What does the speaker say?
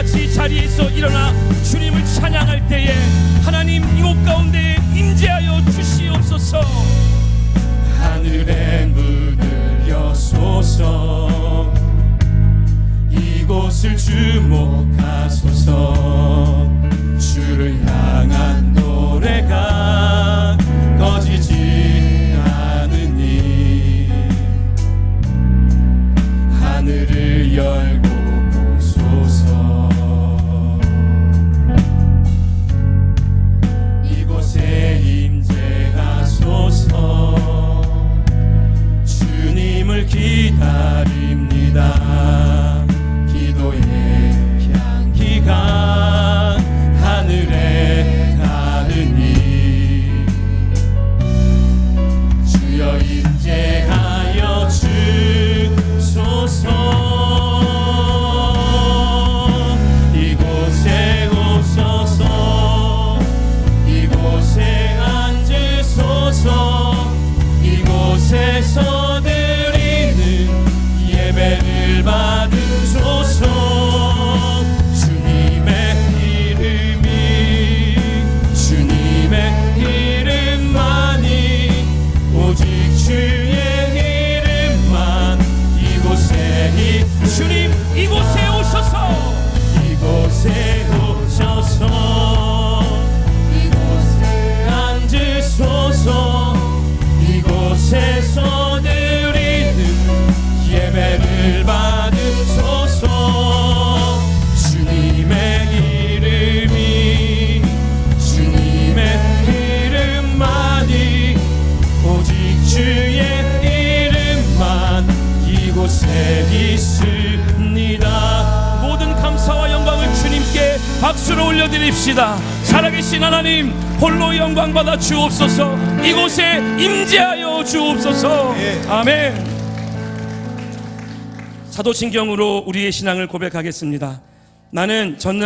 같이 자리에서 일어나 주님을 찬양할 때에 하나님 이곳 가운데 임재하여 주시옵소서. 하늘의 문을 여소서. 이곳을 주목하소서. 주를 향한 있습니다 모든 감사와 영광을 주님께 박수로 올려드립시다. 살아계신 하나님 홀로 영광 받아 주옵소서. 이곳에 임재하여 주옵소서. 아멘. 사도신경으로 우리의 신앙을 고백하겠습니다. 나는 전능